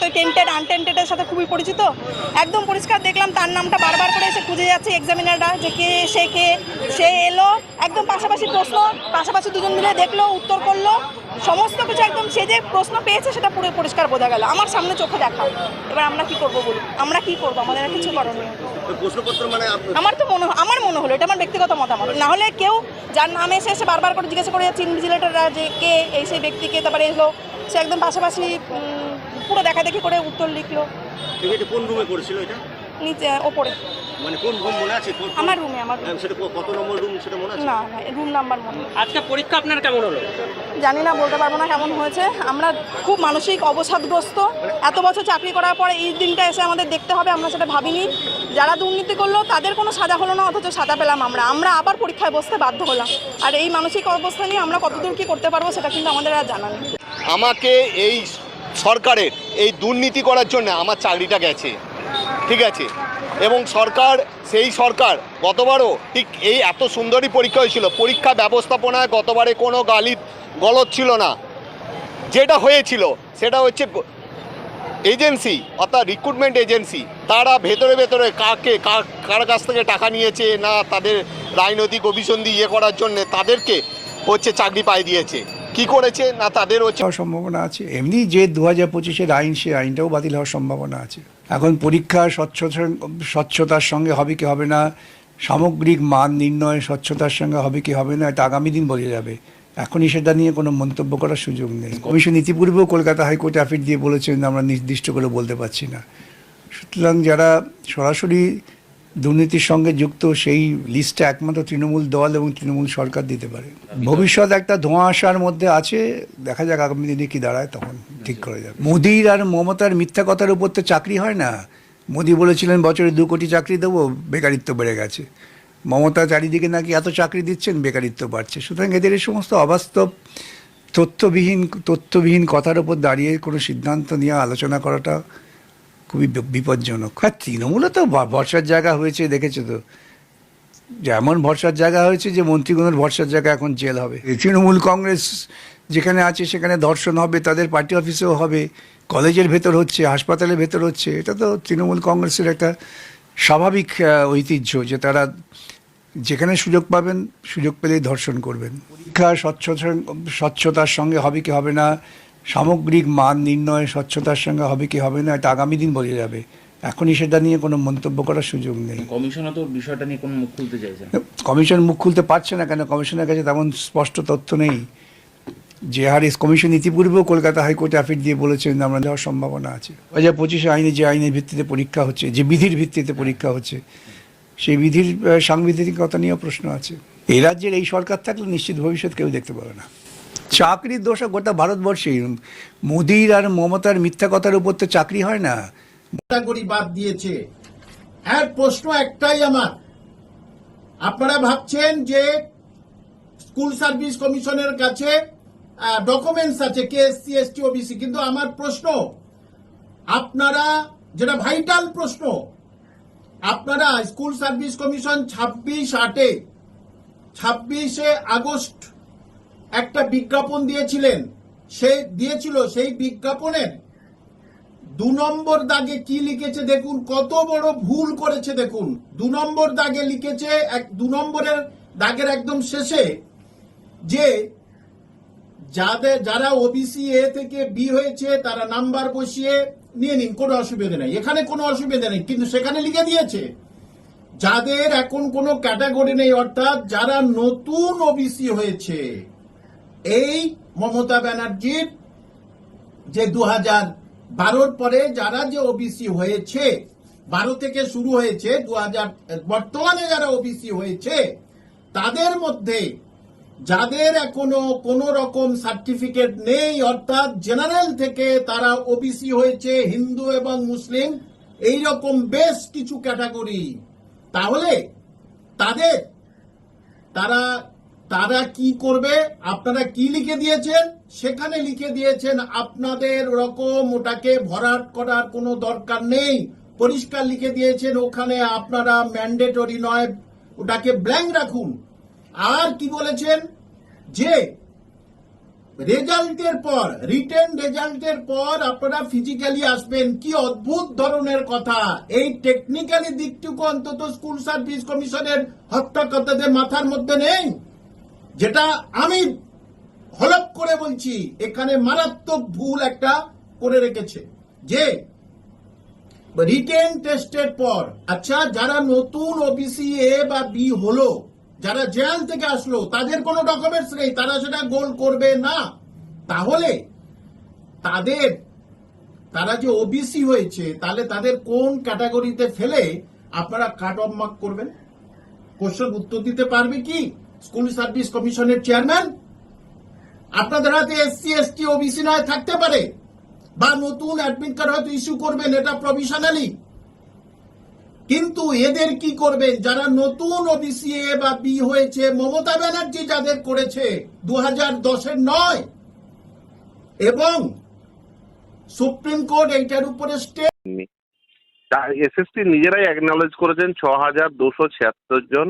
তো টেন্টেড আনটেন্টেডের সাথে খুবই পরিচিত। একদম পরিষ্কার দেখলাম তার নামটা বারবার করে এসে খুঁজে যাচ্ছে এক্সামিনাররা যে কে সে কে সে এলো একদম পাশাপাশি প্রশ্ন পাশাপাশি দুজন মিলে দেখল উত্তর করল সমস্ত কিছু একদম সে যে প্রশ্ন পেয়েছে সেটা পুরো পরিষ্কার বোঝা গেল। আমার সামনে চোখে দেখা। এবার আমরা কি করব বলুন? আমরা কি করব? আমাদের আর কিছু করণীয় তো প্রশ্নপত্র মানে আমার তো মনে আমার মনে হলো এটা আমার ব্যক্তিগত মতামত। না হলে কেউ যার নাম এসে এসে বারবার করে জিজ্ঞাসা করে যাচ্ছে ইনভিজিলেটাররা যে কে এই সেই ব্যক্তিকে তারপরে এলো সে একদম পাশাপাশি পুরো দেখা দেখি করে উত্তর লিখলো। ঠিক আছে কোন রুমে করেছিল এটা? নিচে ওপরে। মানে কোন রুম মনে আছে? আমার রুমে আমার হ্যাঁ, সেটা কত নম্বর রুম সেটা মনে আছে? না না রুম নাম্বার মনে আজকে পরীক্ষা আপনার কেমন হলো? জানি না বলতে পারব না কেমন হয়েছে। আমরা খুব মানসিক অবসাদগ্রস্ত। এত বছর চাকরি করার পরে এই দিনটা এসে আমাদের দেখতে হবে আমরা সেটা ভাবিনি। যারা দুর্নীতি করল তাদের কোনো সাজা হলো না অথচ সাজা পেলাম আমরা। আমরা আবার পরীক্ষায় বসতে বাধ্য হলাম। আর এই মানসিক অবস্থা নিয়ে আমরা কতদূর কী করতে পারব সেটা কিন্তু আমাদের আর জানা নেই। আমাকে এই সরকারের এই দুর্নীতি করার জন্য আমার চাকরিটা গেছে। ঠিক আছে? এবং সরকার, সেই সরকার গতবারও ঠিক এই এত সুন্দরই পরীক্ষা হয়েছিল। পরীক্ষা ব্যবস্থাপনায় গতবারে কোনো গালি গলত ছিল না। যেটা হয়েছিল সেটা হচ্ছে এজেন্সি, অর্থাৎ রিক্রুটমেন্ট এজেন্সি, তারা ভেতরে ভেতরে কাকে, কার কার কাছ থেকে টাকা নিয়েছে না তাদের রাজনৈতিক অভিসন্ধি ইয়ে করার জন্য তাদেরকে হচ্ছে চাকরি পাই দিয়েছে। কি করেছে না তাদের হচ্ছে সম্ভাবনা আছে। এমনি যে দু হাজার পঁচিশের আইন সে আইনটাও বাতিল হওয়ার সম্ভাবনা আছে। এখন পরীক্ষা স্বচ্ছতা, স্বচ্ছতার সঙ্গে হবে কি হবে না, সামগ্রিক মান নির্ণয় স্বচ্ছতার সঙ্গে হবে কি হবে না, এটা আগামী দিন বোঝা যাবে। এখনই সেটা নিয়ে কোনো মন্তব্য করার সুযোগ নেই। কমিশন ইতিপূর্বেও কলকাতা হাইকোর্টে অ্যাফিট দিয়ে বলেছেন, আমরা নির্দিষ্ট করে বলতে পারছি না। সুতরাং যারা সরাসরি দুর্নীতির সঙ্গে যুক্ত সেই লিস্টটা একমাত্র তৃণমূল দল এবং তৃণমূল সরকার দিতে পারে। ভবিষ্যৎ একটা ধোঁয়া আসার মধ্যে আছে দেখা যাক আগামী দিনে কি দাঁড়ায় তখন ঠিক করে যাবে। মোদির আর মমতার মিথ্যা কথার উপর তো চাকরি হয় না। মোদি বলেছিলেন বছরে দু কোটি চাকরি দেবো বেকারিত্ব বেড়ে গেছে। মমতা চারিদিকে নাকি এত চাকরি দিচ্ছেন বেকারিত্ব বাড়ছে। সুতরাং এদের এই সমস্ত অবাস্তব তথ্যবিহীন তথ্যবিহীন কথার উপর দাঁড়িয়ে কোনো সিদ্ধান্ত নিয়ে আলোচনা করাটা খুবই বিপজ্জনক। আর তৃণমূলে তো ভরসার জায়গা হয়েছে, দেখেছ তো? যেমন ভরসার জায়গা হয়েছে যে মন্ত্রীগণের ভরসার জায়গা এখন জেল হবে। তৃণমূল কংগ্রেস যেখানে আছে সেখানে ধর্ষণ হবে, তাদের পার্টি অফিসেও হবে, কলেজের ভেতর হচ্ছে, হাসপাতালের ভেতর হচ্ছে। এটা তো তৃণমূল কংগ্রেসের একটা স্বাভাবিক ঐতিহ্য যে তারা যেখানে সুযোগ পাবেন, সুযোগ পেলেই ধর্ষণ করবেন। পরীক্ষা স্বচ্ছতা, স্বচ্ছতার সঙ্গে হবে কি হবে না সামগ্রিক মান নির্ণয় স্বচ্ছতার সঙ্গে হবে কি হবে না এটা আগামী দিন বোঝা যাবে। এখনই সেটা নিয়ে কোনো মন্তব্য করার সুযোগ নেই। কমিশনও তো বিষয়টা নিয়ে কোনো মুখ খুলতে চাইছে কমিশন মুখ খুলতে পারছে না কেন? কমিশনের কাছে তেমন স্পষ্ট তথ্য নেই। যে হারে কমিশন ইতিপূর্বেও কলকাতা হাইকোর্টে অ্যাফিট দিয়ে বলেছেন আমরা যাওয়ার সম্ভাবনা আছে। দু হাজার পঁচিশে আইনে যে আইনের ভিত্তিতে পরীক্ষা হচ্ছে যে বিধির ভিত্তিতে পরীক্ষা হচ্ছে সেই বিধির সাংবিধানিকতা নিয়েও প্রশ্ন আছে। এই রাজ্যের এই সরকার থাকলে নিশ্চিত ভবিষ্যৎ কেউ দেখতে পাবে না। চাকরির দোষা গোটা ভারতবর্ষে। মোদির আর মমতার মিথ্যা কথার উপর তো চাকরি হয় না। ক্যাটাগরি বাদ দিয়েছে। হ্যাঁ প্রশ্ন একটাই আমার। আপনারা ভাবছেন যে স্কুল সার্ভিস কমিশনের কাছে ডকুমেন্টস আছে কে এসসি এসটি ওবিসি কিন্তু আমার প্রশ্ন, আপনারা, যেটা ভাইটাল প্রশ্ন, আপনারা স্কুল সার্ভিস কমিশন ছাব্বিশ আটে, ছাব্বিশে আগস্ট একটা বিজ্ঞাপন দিয়েছিলেন। সে দিয়েছিল সেই বিজ্ঞাপনের। দু নম্বর দাগে কি লিখেছে দেখুন, কত বড় ভুল করেছে দেখুন। দু নম্বর দাগে লিখেছে এক, দু নম্বরের দাগের একদম শেষে যে যাদের যারা ওবিসি এ থেকে বি হয়েছে, তারা নাম্বার বসিয়ে নিয়ে নিন, কোনো অসুবিধা নেই। এখানে কোনো অসুবিধা নেই, কিন্তু সেখানে লিখে দিয়েছে, যাদের এখন কোনো ক্যাটাগরি নেই, অর্থাৎ যারা নতুন ওবিসি হয়েছে এই মমতা ব্যানার্জির যে দু হাজার বারোর পরে যারা যে ওবিসি হয়েছে, বারো থেকে শুরু হয়েছে দু হাজার বর্তমানে যারা ওবিসি হয়েছে, তাদের মধ্যে যাদের এখনও কোনো রকম সার্টিফিকেট নেই, অর্থাৎ জেনারেল থেকে তারা ওবিসি হয়েছে, হিন্দু এবং মুসলিম এই রকম বেশ কিছু ক্যাটাগরি তাহলে তাদের, তারা তারা কি করবে? আপনারা কি লিখে দিয়েছেন? সেখানে লিখে দিয়েছেন, আপনাদের রকম ওটাকে ভরাট করার কোনো দরকার নেই। পরিষ্কার লিখে দিয়েছেন, ওখানে আপনারা ম্যান্ডেটরি নয়, ওটাকে ব্ল্যাঙ্ক রাখুন। আর কি বলেছেন? যে রেজাল্টের পর রিটেন রেজাল্টের পর আপনারা ফিজিক্যালি আসবেন। কি অদ্ভুত ধরনের কথা। এই টেকনিক্যালি দিকটুকু অন্তত স্কুল সার্ভিস কমিশনের হত্যাকর্তাদের মাথার মধ্যে নেই। যেটা আমি হলপ করে বলছি, এখানে মারাত্মক ভুল একটা করে রেখেছে। যে রিটেন টেস্টের পর আচ্ছা যারা নতুন ওবিসি এ বা বি হলো, যারা জেল থেকে আসলো, তাদের কোনো ডকুমেন্টস নেই, তারা সেটা গোল করবে না। তাহলে তাদের, তারা যে ওবিসি হয়েছে, তাহলে তাদের কোন ক্যাটাগরিতে ফেলে আপনারা কাট অফ মার্ক করবেন? কোশ্চেন উত্তর দিতে পারবে কি? স্কুল সার্ভিস কমিশনের চেয়ারম্যান আপনাদের হাতে এসসি এসটি ওবিসি নয় থাকতে পারে বা নতুন অ্যাডমিট কার্ড হয়তো ইস্যু করবেন, এটা প্রভিশনালি কিন্তু এদের কি করবেন? যারা নতুন ওবিসি এ বা বি হয়েছে, মমতা ব্যানার্জি যাদের করেছে দু হাজার দশের নয়। এবং সুপ্রিম কোর্ট এইটার উপরে স্টে হয়নি এসএসসি নিজেরাই অ্যাকনলেজ করেছেন ছ হাজার দুশো ছিয়াত্তর জন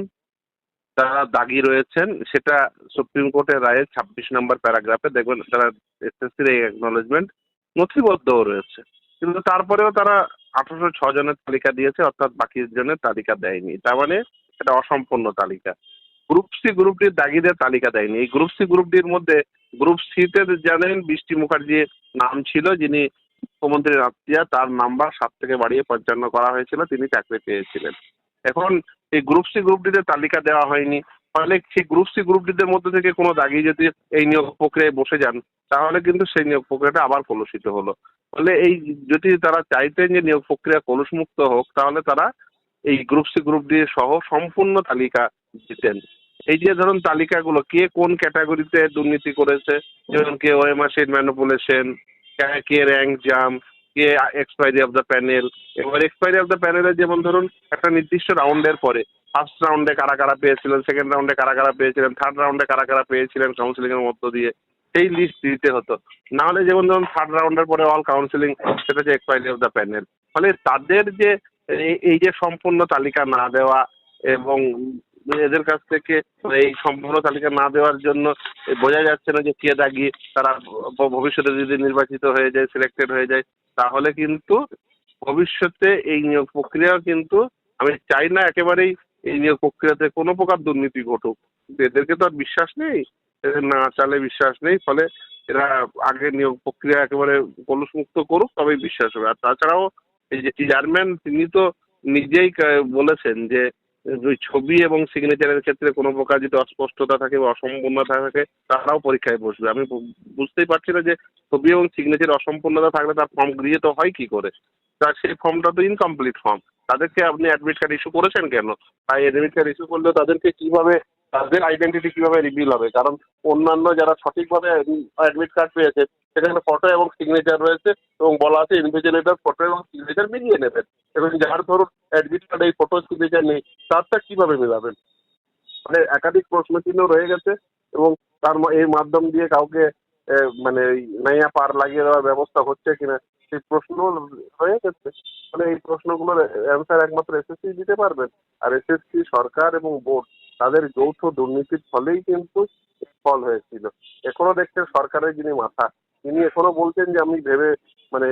তারা দাগি রয়েছেন, সেটা সুপ্রিম কোর্টের রায়ের ছাব্বিশ নম্বর প্যারাগ্রাফে দেখবেন, তারা এসএসসির এই অ্যাকনলেজমেন্ট নথিবদ্ধও রয়েছে। কিন্তু তারপরেও তারা আঠারোশো ছ জনের তালিকা দিয়েছে, অর্থাৎ বাকি জনের তালিকা দেয়নি। তার মানে এটা অসম্পূর্ণ তালিকা। গ্রুপ সি, গ্রুপ ডির দাগিদের তালিকা দেয়নি। এই গ্রুপ সি, গ্রুপ ডির মধ্যে গ্রুপ সিতে জানেন বৃষ্টি মুখার্জির নাম ছিল, যিনি মুখ্যমন্ত্রীর আত্মীয়া, তার নাম্বার সাত থেকে বাড়িয়ে পঞ্চান্ন করা হয়েছিল, তিনি চাকরি পেয়েছিলেন। এখন এই গ্রুপ সি গ্রুপ ডিতে তালিকা দেওয়া হয়নি। ফলে সেই গ্রুপ সি গ্রুপ ডিদের মধ্যে থেকে কোনো দাগি যদি এই নিয়োগ প্রক্রিয়ায় বসে যান, তাহলে কিন্তু সেই নিয়োগ প্রক্রিয়াটা আবার কলুষিত হলো। ফলে এই যদি তারা চাইতেন যে নিয়োগ প্রক্রিয়া কলুষমুক্ত হোক, তাহলে তারা এই গ্রুপ সি গ্রুপ ডি সহ সম্পূর্ণ তালিকা দিতেন। এই যে ধরুন তালিকাগুলো, কে কোন ক্যাটাগরিতে দুর্নীতি করেছে? যেমন কে ওএমআর ম্যানুপুলেশন কে র্যাঙ্ক জাম কে এক্সপায়ারি অফ দ্য প্যানেল এবার এক্সপায়ারি অফ দ্য প্যানেলে যেমন ধরুন, একটা নির্দিষ্ট রাউন্ডের পরে ফার্স্ট রাউন্ডে কারা কারা পেয়েছিলেন সেকেন্ড রাউন্ডে কারা কারা পেয়েছিলেন থার্ড রাউন্ডে কারা কারা পেয়েছিলেন কাউন্সিলিং এর মধ্য দিয়ে সেই লিস্ট দিতে হতো। নাহলে যেমন ধরুন থার্ড রাউন্ডের পরে অল কাউন্সিলিং সেটা হচ্ছে এক্সপায়ারি অফ দ্য প্যানেল ফলে তাদের যে, এই যে সম্পূর্ণ তালিকা না দেওয়া এবং এদের কাছ থেকে এই সম্পূর্ণ তালিকা না দেওয়ার জন্য বোঝা যাচ্ছে না যে কে দাগি তারা ভবিষ্যতে যদি নির্বাচিত হয়ে যায় সিলেক্টেড হয়ে যায়, তাহলে কিন্তু ভবিষ্যতে এই নিয়োগ প্রক্রিয়া কিন্তু আমি চাই না একেবারেই এই নিয়োগ প্রক্রিয়াতে কোনো প্রকার দুর্নীতি ঘটুক। এদেরকে তো আর বিশ্বাস নেই, এদের না চালে বিশ্বাস নেই, ফলে এরা আগে নিয়োগ প্রক্রিয়া একেবারে কলুষমুক্ত করুক, তবেই বিশ্বাস হবে। আর তাছাড়াও এই যে চেয়ারম্যান তিনি তো নিজেই বলেছেন যে ছবি এবং সিগনেচারের ক্ষেত্রে কোনো প্রকার যদি অস্পষ্টতা থাকে বা অসম্পূর্ণতা থাকে, তারাও পরীক্ষায় বসবে। আমি বুঝতেই পারছি না যে ছবি এবং সিগনেচার অসম্পূর্ণতা থাকলে তার ফর্ম গৃহীত হয় কি করে? তার সেই ফর্মটা তো ইনকমপ্লিট ফর্ম তাদেরকে আপনি অ্যাডমিট কার্ড ইস্যু করেছেন কেন? তাই অ্যাডমিট কার্ড ইস্যু করলে তাদেরকে কীভাবে, তাদের আইডেন্টিটি কীভাবে রিভিল হবে? কারণ অন্যান্য যারা সঠিকভাবে অ্যাডমিট কার্ড পেয়েছে, সেখানে ফটো এবং সিগনেচার রয়েছে এবং বলা আছে ইনভিজিলেটর ফটো এবং সিগনেচার মিলিয়ে নেবেন। এবং যার ধরুন কার্ডে এই ফটো সিগনেচার নেই তারটা কীভাবে মেলাবেন? মানে একাধিক প্রশ্ন চিহ্ন রয়ে গেছে এবং তার এই মাধ্যম দিয়ে কাউকে মানে নাইয়া পার লাগিয়ে দেওয়ার ব্যবস্থা হচ্ছে কিনা, সেই প্রশ্ন হয়ে গেছে। মানে এই প্রশ্নগুলোর অ্যান্সার একমাত্র এসএসসি দিতে পারবেন। আর এসএসসি সরকার এবং বোর্ড তাদের যৌথ দুর্নীতির ফলেই কিন্তু ফল হয়েছিল। এখনও দেখছেন সরকারের যিনি মাথা, তিনি এখনও বলছেন যে আমি ভেবে মানে